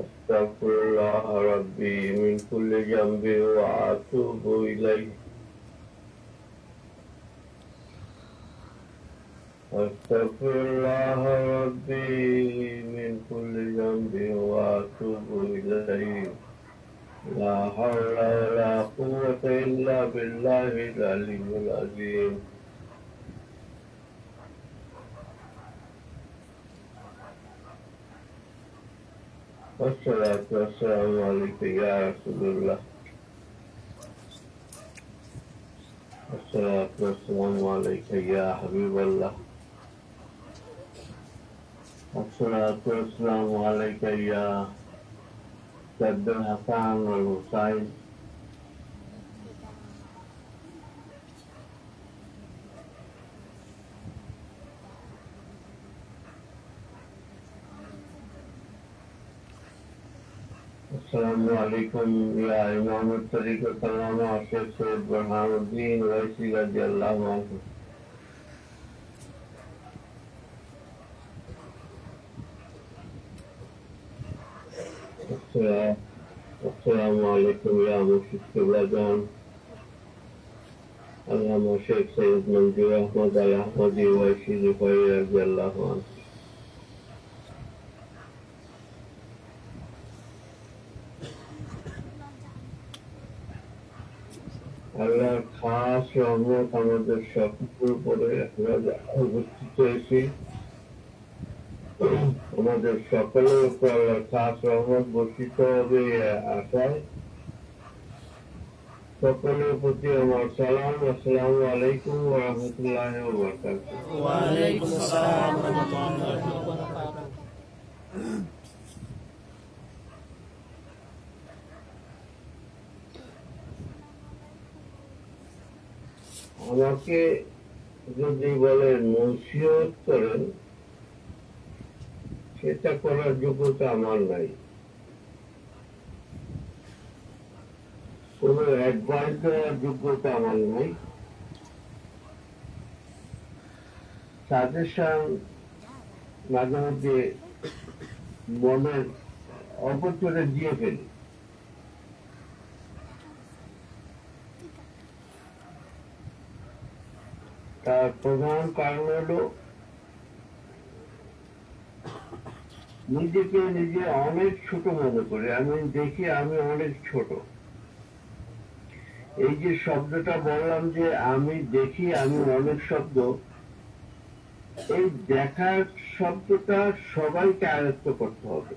أستغفر الله ربي من كل ذنب وأتوب إليه. أستغفر الله ربي من كل ذنب وأتوب إليه. لا حول ولا قوة إلا بالله العلي العظيم. والصلاة والسلام عليك يا رسول الله والصلاة والسلام عليك يا حبيب الله والصلاة والسلام عليك يا جد الحسن والحسين السلام عليكم يا إمام الطريقة السلام الشيخ سيد برهان الدين ويسي رضي الله عنه السلام السلام عليكم يا مرشد كبلجان اللهم شيخ سيد منجو أحمد الأحمدي ويسي আল্লাহর খাস রহমত আমাদের সকলের উপরে আমরা হয়েছি। আমাদের সকলের উপর আল্লাহর খাস রহমত বর্ষিত হবে আশায়। সকলের প্রতি আমার সালাম, আসসালামু আলাইকুম রাহমাতুল্লাহি ওয়া বারাকাতুহু আমাকে যদি বলেন নসিহত করেন, সেটা করার যোগ্যতা আমার নাই। কোন অ্যাডভাইস দেওয়ার যোগ্যতা আমার নাই। সাজেশন মাঝে মধ্যে মনের অপচরে দিয়ে ফেলি। তার প্রধান কারণ হলো নিজেকে নিজে অনেক ছোট মনে করি। আমি দেখি আমি অনেক ছোট। এই যে শব্দটা বললাম যে আমি দেখি আমি অনেক শব্দ, এই দেখার শব্দটা সবাইকে আয়ত্ত করতে হবে।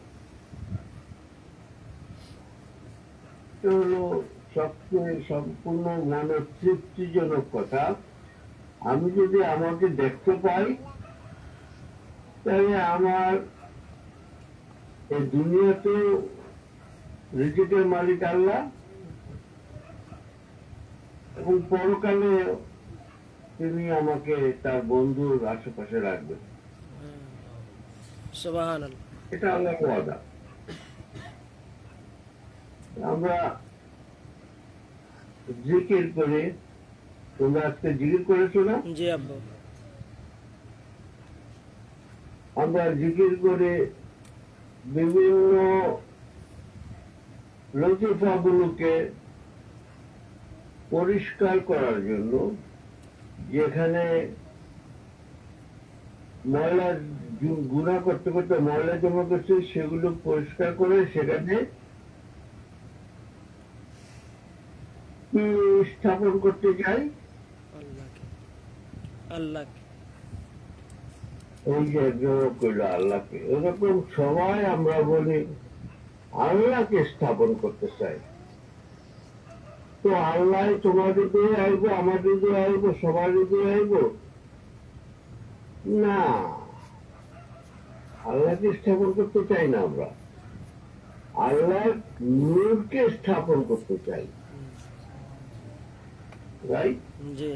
সবচেয়ে সম্পূর্ণ মনে তৃপ্তিজনক কথা। আমি যদি আমাকে দেখতে পাই তাহলে আমার এই দুনিয়া তো রিজিটের মালিক আল্লাহ এবং পরকালে তিনি আমাকে তার বন্ধুর আশেপাশে রাখবেন। এটা আল্লাহ ওয়াদা। আমরা জিকির করে তোমরা আজকে জিকির করেছ না? জি আব্বু। আমরা জিকির করে বিভিন্ন লতিফাগুলোকে পরিষ্কার করার জন্য যেখানে ময়লা গুণা করতে করতে ময়লা জমা করছে সেগুলো পরিষ্কার করে সেখানে স্থাপন করতে চাই আল্লাহকে। এই যে একজন আল্লাহকে এরকম সবাই আমরা বলি আল্লাহকে স্থাপন করতে চাই। তো আল্লাহ তোমার হৃদয়ে আইবো আমার হৃদয়ে আইবো সবার হৃদয়ে আইবো? না। আল্লাহকে স্থাপন করতে চাই না আমরা। আল্লাহ নূরকে স্থাপন করতে চাই। রাইট জি।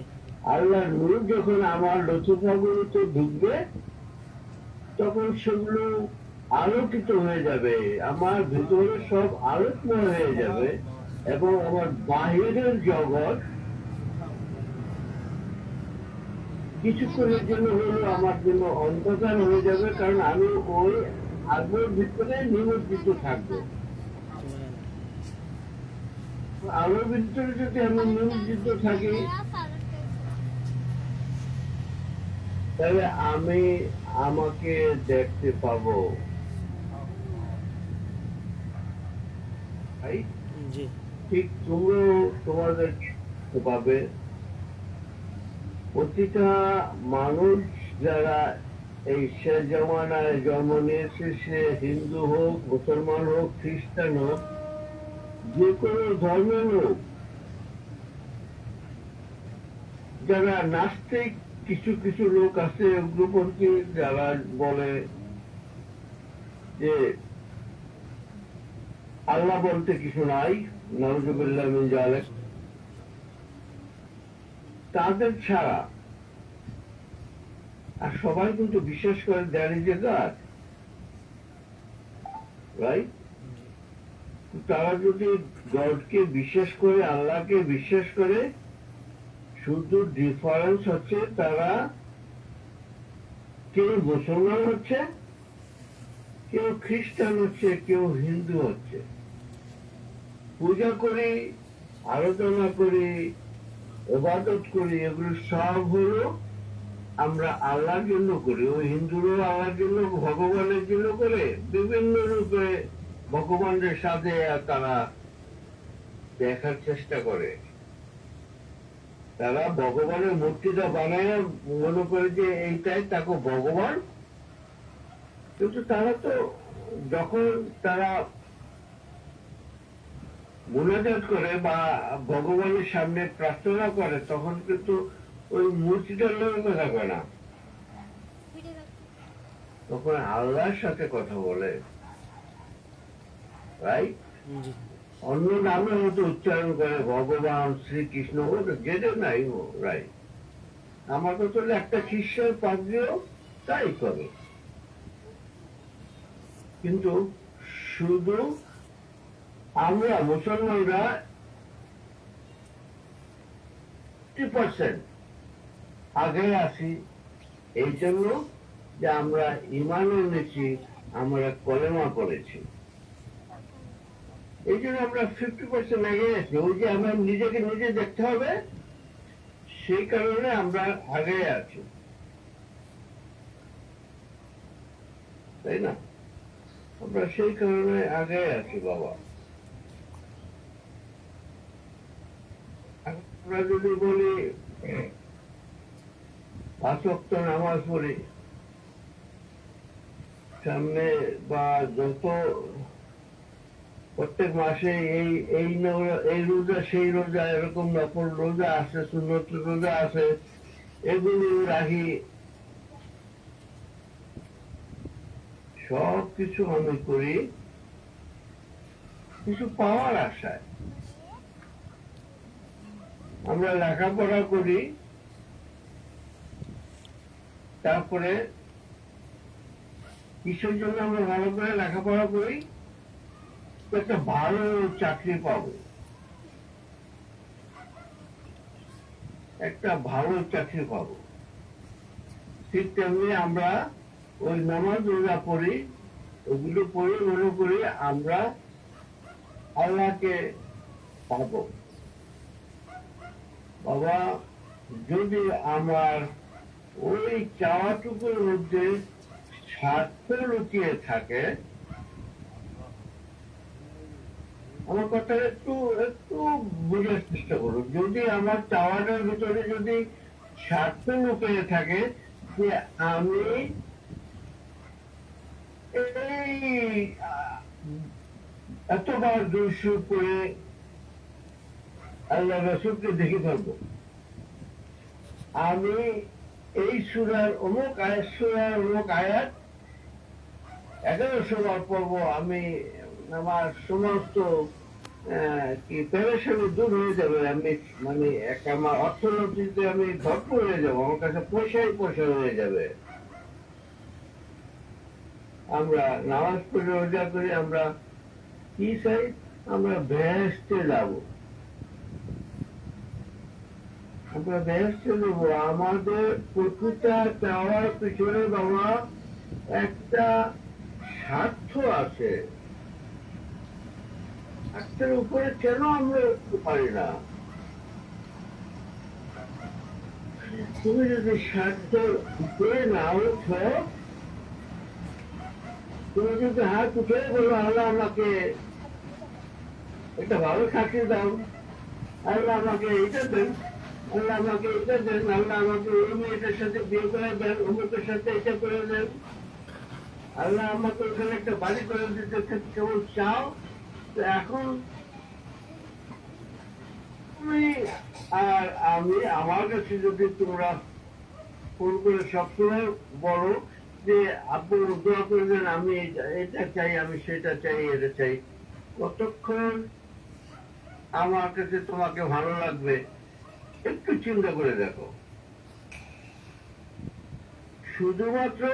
আল্লাহ নূর যখন আমার লতিফাগুলোতে ঢুকবে তখন সেগুলো আলোকিত হয়ে যাবে, আমার ভিতরে সব আলোকময় হয়ে যাবে এবং আমার বাহিরের জগৎ কিছুক্ষণের জন্য হলেও আমার জন্য অন্ধকার হয়ে যাবে, কারণ আমি ওই আলোর ভিতরে নিমজ্জিত থাকব। আলোর ভিতরে যদি আমি নিমজ্জিত থাকি তাহলে আমি আমাকে দেখতে পাবো। ঠিক তোমাদের পাবে। প্রতিটা মানুষ যারা এই শেষ জমানায় জন্ম নিয়েছে সে হিন্দু হোক মুসলমান হোক খ্রিস্টান হোক যে কোনো ধর্মের লোক যারা নাস্তিক কিছু কিছু লোক আছে, উগ্রপন্থী যারা বলে যে আল্লাহ বলতে কিছু নাই নজরুল্লাহ মিন জালেক তাদের ছাড়া, আর সবাই কিন্তু বিশ্বাস করে দেয়ার গড রাইট তারা যদি গডকে বিশ্বাস করে, আল্লাহকে বিশ্বাস করে শুধু ডিফারেন্স হচ্ছে তারা কেউ মুসলমান হচ্ছে, কেউ খ্রিস্টান হচ্ছে, কেউ হিন্দু হচ্ছে। পূজা করি আলোচনা করি এবাদত করি, এগুলো সব হলো আমরা আল্লাহর জন্য করি। ওই হিন্দুরও আল্লাহর জন্য, ভগবানের জন্য করে, বিভিন্ন রূপে ভগবানের সাথে তারা দেখার চেষ্টা করে। তারা ভগবানের মূর্তিটা বানায় মনে করে যে এইটাই তাকে ভগবান। কিন্তু তারা তো যখন তারা মোনাজাত করে বা ভগবানের সামনে প্রার্থনা করে, তখন কিন্তু ওই মূর্তিটার লোকের কথা কয় না। তখন আল্লাহর সাথে কথা বলে। রাইট অন্য নামে হয়তো উচ্চারণ করে ভগবান শ্রীকৃষ্ণ ওটা যেটা নাই রাইট আমার তো তাহলে একটা খ্রিস্টান পাদ্রিও তাই করে। কিন্তু শুধু আমরা মুসলমানরা আগে আসি। এই জন্য যে আমরা ইমান এনেছি আমরা কলেমা করেছি এই জন্য আমরা ফিফটি পার্সেন্ট আগে আছি ওই যে আমার নিজেকে নিজে দেখতে হবে, সেই কারণে আমরা আগে আছি। তাই না? আমরা সেই কারণে আগে আছি, বাবা। আমরা যদি বলি, পাঁচ ওয়াক্ত নামাজ পড়ি, সামনে বা যত প্রত্যেক মাসে এই এই এই রোজা, সেই রোজা, এরকম নকল রোজা আছে, সুন্নত রোজা আছে, এগুলি রাখি। সব কিছু আমি করি, কিছু পাওয়ার আশায়। আমরা লেখাপড়া করি, তারপরে, কিসের জন্য আমরা ভালো করে লেখাপড়া করি? একটা ভালো চাকরি পাবো। একটা ভালো চাকরি পাবো। ঠিক তেমনি আমরা ওই নামাজ রোজা পড়ি, ওগুলো পড়ে মনে করি আমরা আল্লাহকে পাব। বাবা, যদি আমার ওই চাওয়াটুকুর মধ্যে স্বার্থ লুকিয়ে থাকে আমার কথা একটু একটু বোঝার চেষ্টা করুন যদি আমার চাওয়াটার ভিতরে যদি স্বার্থ লুকিয়ে থাকে যে আমি এই এতবার দুইশো করে আল্লাহ রসুলকে দেখে ফেলব। আমি এই সুরার অমুক আয়াত, সুরার অমুক আয়াত, এগারোশো বার পড়ব আমি, আমার সমস্ত আহ, কি দূর হয়ে যাবে। আমি মানে এক আমার অর্থনীতিতে আমি হয়ে যাব। আমার কাছে পয়সাই পয়সা হয়ে যাবে। আমরা নামাজ পড়ে রোজা করি আমরা কি চাই? আমরা যাব। আমরা বেহেস্তে দেবো আমাদের প্রতিটা চাওয়ার পিছনে বাবা একটা স্বার্থ আছে। স্বার্থের উপরে কেন আমরা উঠতে পারি না? তুমি যদি উপরে না উঠো, তুমি যদি হাত উঠে বলো, আল্লাহ আমাকে একটা ভালো চাকরি দাও, আল্লাহ আমাকে এটা দেন, আল্লাহ আমাকে এটা দেন, আল্লাহ আমাকে ওই মেয়েটার সাথে বিয়ে করে দেন, অমুকের সাথে এটা করে দেন, আল্লাহ আমাকে ওখানে একটা বাড়ি করে দিতে কেমন চাও? এখন আর আমি, আমার কাছে যদি তোমরা ফোন করে সবসময় বলো যে আপনি দোয়া করে দেন আমি এটা- চাই, আমি সেটা চাই, এটা চাই। কতক্ষণ আমার কাছে তোমাকে ভালো লাগবে। একটু চিন্তা করে দেখো। শুধুমাত্র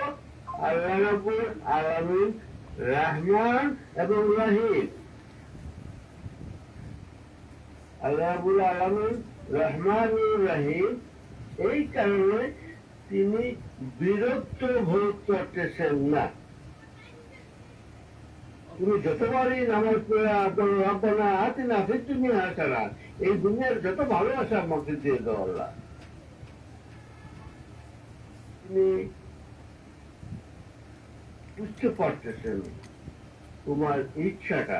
আল্লাহ আলামিন রহমান এবং রহিম। আল্লাহ রাব্বুল রহমান রহিম। এই কারণে তিনি বিরক্ত ভোগ করতেছেন না। তুমি যতবারই নামাজ পড়ে আদর রব্বানা আতিনা ফিদ দুনিয়া হাসানা। এই দুনিয়ার যত ভালোবাসা আমাকে দিয়ে দাও তুমি বুঝতে পারতেছেন, তোমার ইচ্ছাটা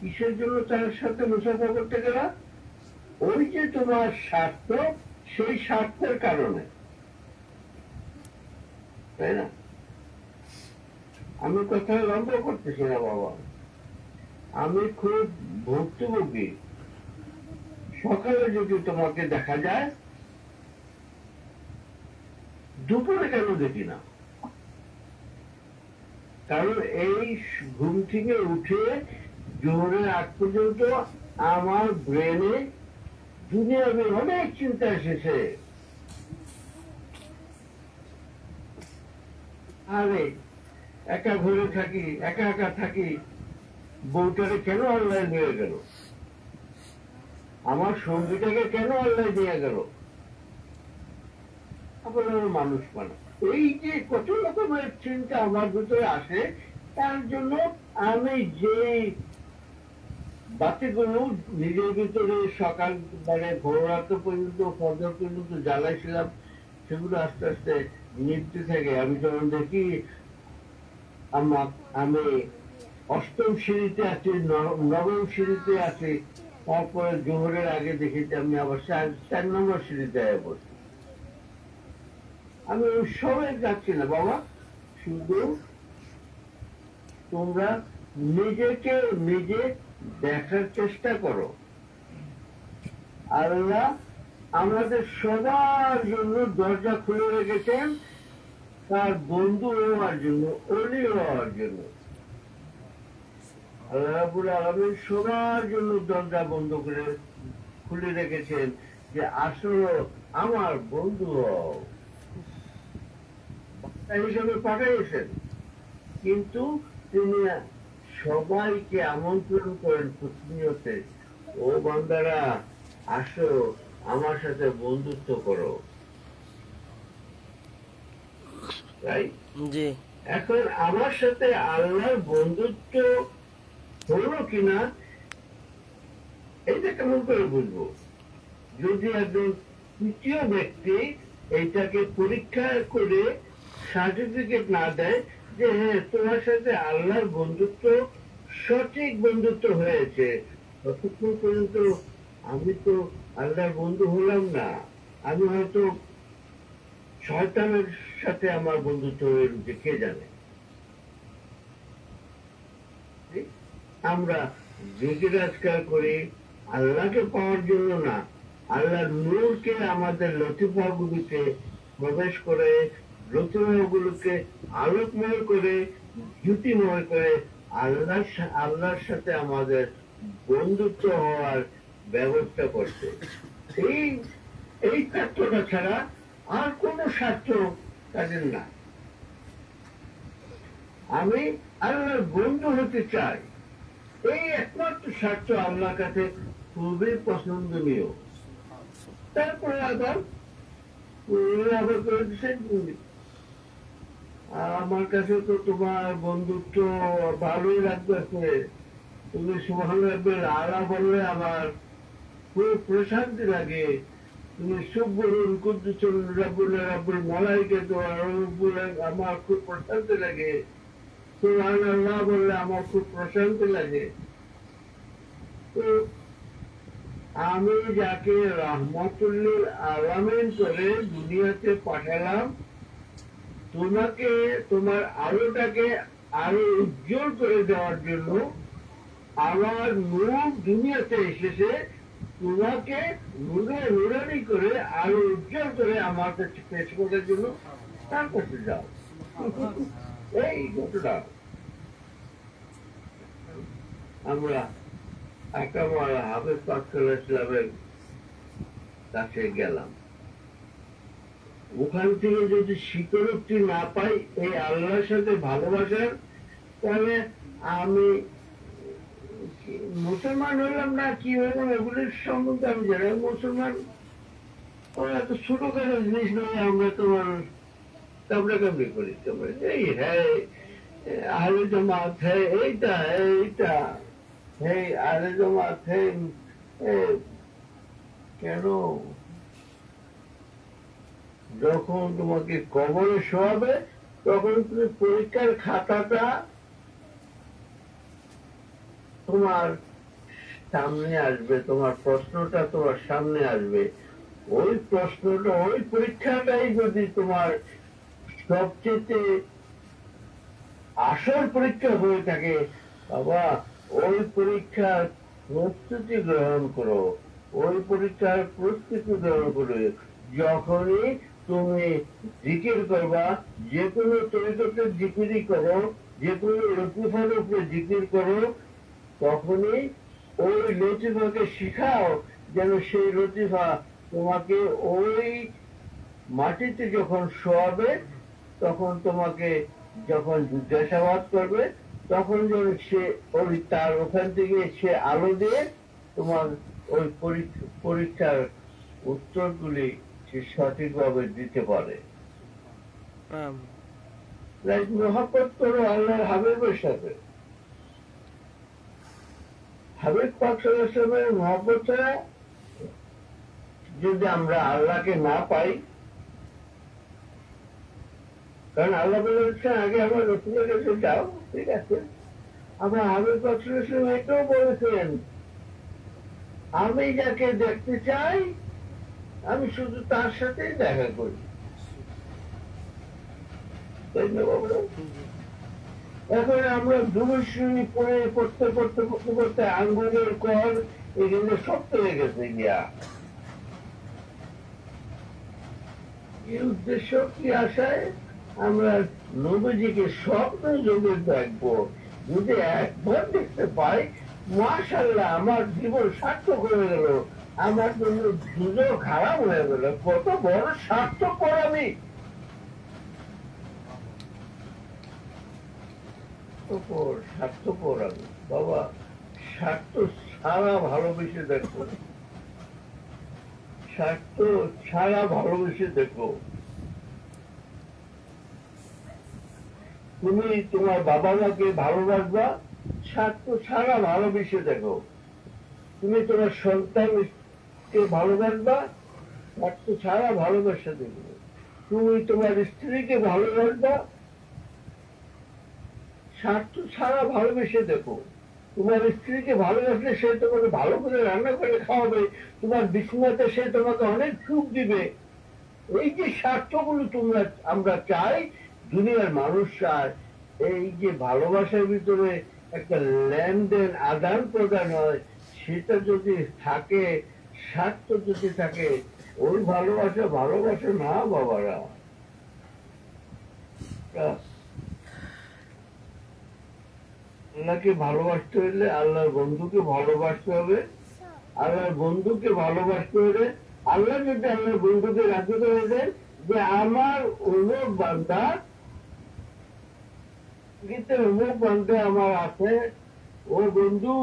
কিসের জন্য তার সাথে মুসাফা করতে গেলা? ওই যে তোমার স্বার্থ, সেই স্বার্থের কারণে। তাই না? আমি কথা লম্বা করতেছি না, বাবা। আমি খুব ভুক্তভোগী। সকালে যদি তোমাকে দেখা যায়, দুপুরে কেন দেখি না? কারণ এই ঘুম থেকে উঠে জোহরের আগ পর্যন্ত আমার ব্রেনে দুনিয়াবে অনেক চিন্তা এসেছে। আরে, একা ঘরে থাকি, একা একা থাকি, বউটাকে কেন অনলাইন হয়ে গেল? আমার সঙ্গীটাকে কেন অনলাইন দিয়ে গেল? আপনার মানুষ মানে এই যে কত রকমের চিন্তা আমার ভিতরে আসে, তার জন্য আমি যে বাতিগুলো নিজের ভিতরে সকাল মানে ভোর রাত পর্যন্ত ফজর পর্যন্ত জ্বালাইছিলাম, সেগুলো আস্তে আস্তে নিভতে থাকে। আমি যখন দেখি আমার আমি অষ্টম সিঁড়িতে আছি নবম সিঁড়িতে আছি, তারপরে জোহরের আগে দেখি যে আমি আবার চার চার নম্বর সিঁড়িতে আয়া বসি আমি ওই সবাই যাচ্ছি না, বাবা। শুধু তোমরা নিজেকে নিজে দেখার চেষ্টা করো। আল্লাহ আমাদের সবার জন্য দরজা খুলে রেখেছেন, তার বন্ধু হওয়ার জন্য অলি হওয়ার জন্য। আল্লাহ রাবুল আলমীর সবার জন্য দরজা বন্ধ করে, খুলে রেখেছেন যে, আসলে আমার বন্ধু হও। হিসেবে পাঠিয়েছেন কিন্তু তিনি সবাইকে আমন্ত্রণ করেন প্রতিনিয়তে। ও বান্দারা আসো আমার সাথে বন্ধুত্ব করো। তাই জি। এখন আমার সাথে আল্লাহর বন্ধুত্ব হলো কিনা এটা কেমন করে বুঝব? যদি একজন তৃতীয় ব্যক্তি এইটাকে পরীক্ষা করে সার্টিফিকেট না দেয় যে হ্যাঁ তোমার সাথে আল্লাহর বন্ধুত্ব, সঠিক বন্ধুত্ব হয়েছে। ততক্ষণ পর্যন্ত আমি তো আল্লাহর বন্ধু হলাম না। আমি হয়তো শয়তানের সাথে আমার বন্ধুত্ব হয়ে রয়েছে কে জানে? আমরা জিকির আজকার করি আল্লাহকে পাওয়ার জন্য না, আল্লাহর নূরকে আমাদের লতিফাগুলিতে প্রবেশ করে লতিফাগুলোকে আলোকময় করে, জ্যোতিময় করে আল্লাহ আল্লাহর সাথে আমাদের বন্ধুত্ব হওয়ার ব্যবস্থা করতে এই এই স্বার্থটা ছাড়া আর কোনো স্বার্থ তাদের না আমি আল্লাহর বন্ধু হতে চাই। এই একমাত্র স্বার্থ আল্লাহর কাছে খুবই পছন্দনীয়। তারপরে আবার আবার করে দিচ্ছেন আমার কাছে তো তোমার বন্ধুত্ব ভালোই লাগতেছে। তুমি সুহান রাব্বের আলা বললে আমার খুব প্রশান্তি লাগে। তুমি সুখ বলুন কুদ্দুচুল রাব্বুল রাব্বুল মলাইকে তো আমার খুব প্রশান্তি লাগে। সুহান আল্লাহ বললে আমার খুব প্রশান্তি লাগে। তো আমি যাকে রহমতুল্লিল আলামিন করে দুনিয়াতে পাঠালাম তোমাকে তোমার আলোটাকে আরও উজ্জ্বল করে দেওয়ার জন্য আমার নূর দুনিয়াতে এসেছে। তোমাকে নূরে নুরানি করে আরও উজ্জ্বল করে আমার কাছে পেশ করার জন্য তার কাছে যাও। এই ঘটনা। আমরা একেবারে হাফেজ পাকসাল ইসলামের কাছে গেলাম। ওখান থেকে যদি স্বীকারোক্তি না পাই এই আল্লাহর সাথে ভালোবাসার, তাহলে আমি মুসলমান হইলাম না, কি হইলাম এগুলির সম্বন্ধে আমি জানি মুসলমান এত ছোটখাটো জিনিস নয়, আমরা তোমার কামড়া কামড়ি করি? তোমার এই হ্যাঁ আহলে জমাত হ্যাঁ এইটা এইটা হ্যাঁ আহলে জমাত হ্যাঁ কেন যখন তোমাকে কবরে শোয়াবে, তখন তুমি পরীক্ষার খাতাটা তোমার সামনে আসবে, তোমার প্রশ্নটা তোমার সামনে আসবে। ওই প্রশ্নটা, ওই পরীক্ষাটাই যদি তোমার সবচেয়ে আসল পরীক্ষা হয়ে থাকে, বাবা, ওই পরীক্ষার প্রস্তুতি গ্রহণ করো, ওই পরীক্ষার প্রস্তুতি গ্রহণ করো। যখনই তুমি জিকির করবা, যে কোনো তরিকতের জিকিরই করো, যে কোনো লতিফার উপরে জিকির করো, তখনই ওই লতিফাকে শিখাও যেন সেই লতিফা তোমাকে ওই মাটিতে যখন শোয়াবে, তখন তোমাকে যখন জিজ্ঞাসাবাদ করবে, তখন যেন সে ওই তার ওখান থেকে সে আলো দিয়ে তোমার ওই পরীক্ষা- পরীক্ষার উত্তরগুলি সে সঠিকভাবে দিতে পারে। লাইক মহাপত করো আল্লাহর হাবিবের সাথে। হাবিব পাকের মহাপত ছাড়া যদি আমরা আল্লাহকে না পাই কারণ আল্লাহ বলেছেন আগে আমার রসুলের কাছে যাও। ঠিক আছে। আমার হাবিব পাকের এটাও বলেছেন আমি যাকে দেখতে চাই আমি শুধু তার সাথেই দেখা করি? এখন আমরা দুবশ্রী পড়ে পড়তে পড়তে পড়তে পড়তে আঙ্গুলের কর এগুলো শক্ত হয়ে গেছে গিয়া। এই উদ্দেশ্য, কি আশায়? আমরা নবীজিকে স্বপ্ন যোগে দেখব। যদি একবার দেখতে পাই মাশাল্লাহ আমার জীবন সার্থক হয়ে গেল। আমার জন্য দুজন খারাপ হয়ে গেল। কত বড় স্বার্থপর আমি। স্বার্থপর আমি। বাবা, স্বার্থ ছাড়া ভালোবেসে দেখো। স্বার্থ ছাড়া ভালোবেসে দেখো। তুমি তোমার বাবা মাকে ভালোবাসবা, স্বার্থ ছাড়া ভালোবেসে দেখো। তুমি তোমার সন্তানকে ভালোবাসবা স্বার্থ ছাড়া ভালোবাসা দেখবে তুমি তোমার স্ত্রীকে ভালোবাসবা, স্বার্থ ছাড়া ভালোবেসে দেখো। তোমার স্ত্রীকে ভালোবাসলে সে তোমাকে ভালো করে রান্না করে খাওয়াবে, তোমার বিছনাতে সে তোমাকে অনেক সুখ দিবে। এই যে স্বার্থগুলো তোমরা, আমরা চাই, দুনিয়ার মানুষ চায় এই যে ভালোবাসার ভিতরে একটা লেনদেন আদান প্রদান হয়, সেটা যদি থাকে স্বার্থ যদি থাকে, ওর ভালোবাসা ভালোবাসা না বাবারা। আল্লাহকে ভালোবাসতে হলে আল্লাহর বন্ধুকে ভালোবাসতে হবে। আল্লাহর বন্ধুকে ভালোবাসতে হলে আল্লাহ যদি আল্লাহর বন্ধুকে রাজি করে দেন যে আমার অমুক বান্ধা গীতের অমুক বান্ধে আমার আছে, ও বন্ধু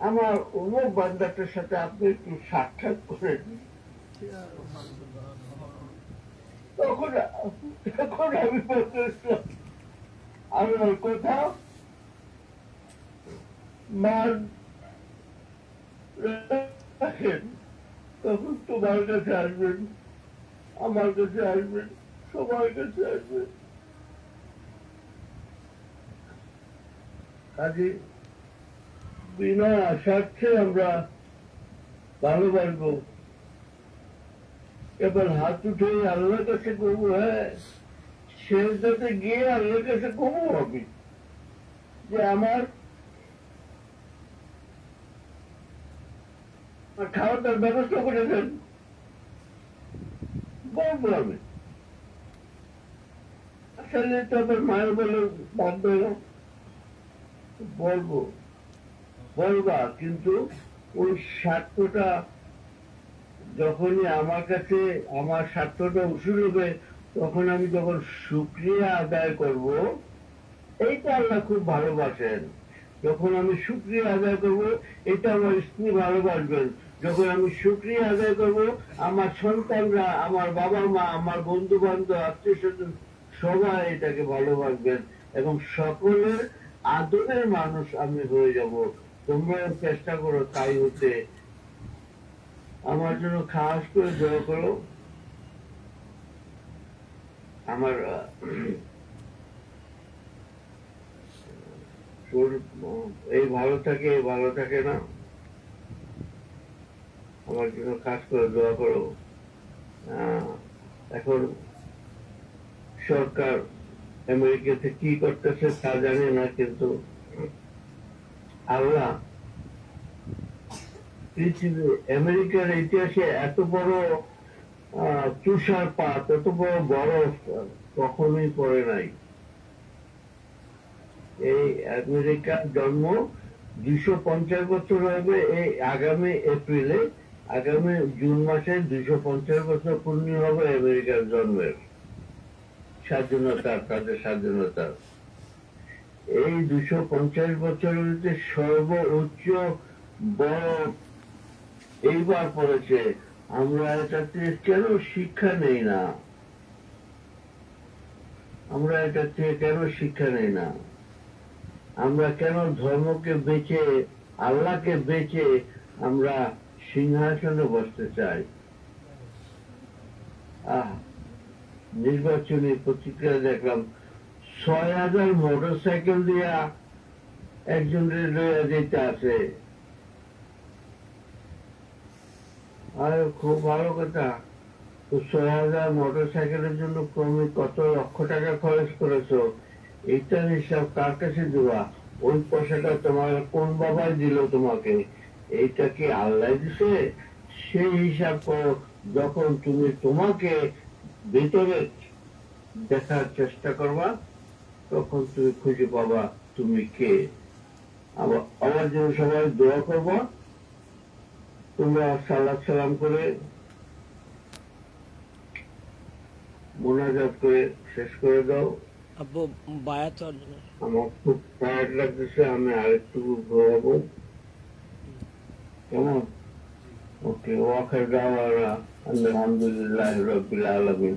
আমার অমুক বান্দাটার সাথে আপনি একটু সাক্ষাৎ করে দিন। তখন তখন আমি বলতেছিলাম আল্লাহর কোথাও মান তখন তোমার কাছে আসবেন, আমার কাছে আসবেন, সবার কাছে আসবেন কাজে বিনা স্বার্থে আমরা ভালোবাসবো এবার হাত উঠে আল্লাহর কাছে করব হ্যাঁ। সে যাতে গিয়ে আল্লাহর কাছে করব আমি যে আমার খাওয়া দাওয়ার ব্যবস্থা করে দেন। বলব আমি আসলে তো আমার মায়ের বলে বাধ্য। বলব বলবা কিন্তু ওই স্বার্থটা যখনই আমার কাছে, আমার স্বার্থটা উসুল হবে, তখন আমি যখন সুক্রিয়া আদায় করব, এইটা আল্লাহ খুব ভালোবাসেন। যখন আমি সুক্রিয়া আদায় করব, এটা আমার স্ত্রী ভালোবাসবেন। যখন আমি সুক্রিয়া আদায় করব, আমার সন্তানরা, আমার বাবা মা, আমার বন্ধু বান্ধব আত্মীয় স্বজন সবাই এটাকে ভালোবাসবেন। এবং সকলের আদরের মানুষ আমি হয়ে যাব। তোমরা চেষ্টা করো, তাই হতে আমার জন্য খাস করে দোয়া করো। আমার এই ভালো থাকে ভালো থাকে না। আমার জন্য কাজ করে দোয়া করো। এখন সরকার আমেরিকাতে কি করতেছে তা জানে না, কিন্তু আল্লাহ পৃথিবী আমেরিকার ইতিহাসে এত বড় তুষারপাত এত বড় বরফ কখনোই পড়ে নাই। এই আমেরিকার জন্ম দুইশো পঞ্চাশ বছর হবে এই আগামী এপ্রিলে, আগামী জুন মাসে দুইশো পঞ্চাশ বছর পূর্ণ হবে আমেরিকার জন্মের। স্বাধীনতা তাদের স্বাধীনতা এই দুশো পঞ্চাশ বছরের মধ্যে সর্বোচ্চ বড় এইবার পড়েছে। আমরা এটাতে কেন শিক্ষা নেই না? আমরা এটা থেকে কেন শিক্ষা নেই না? আমরা কেন ধর্মকে বেঁচে, আল্লাহকে বেঁচে আমরা সিংহাসনে বসতে চাই? আহ, নির্বাচনী প্রতিক্রিয়া দেখলাম। ছয় হাজার মোটর সাইকেল দিয়া একজন লইয়া যেতে আছে। আর খুব ভালো কথা ছয় হাজার মোটর সাইকেলের জন্য ক্রমে কত লক্ষ টাকা খরচ করেছ? এইটার হিসাব কার কাছে দেওয়া ওই পয়সাটা তোমার কোন বাবাই দিল তোমাকে? এইটা কি আল্লাহ দিছে? সেই হিসাব করো, যখন তুমি তোমাকে ভিতরে দেখার চেষ্টা করবা তখন তুমি খুঁজে পাবা তুমি কে। আবার আমার জন্য সবাই দোয়া করবা তোমরা সালাদ সালাম করে মোনাজাত করে শেষ করে দাও। আব্বু বায়াত আমার খুব টায়ার্ড লাগতেছে আমি আরেকটু ঘুরাবো কেমন? ওকে ওয়াখার দাওয়ারা আলহামদুলিল্লাহ রবিল আলমিন।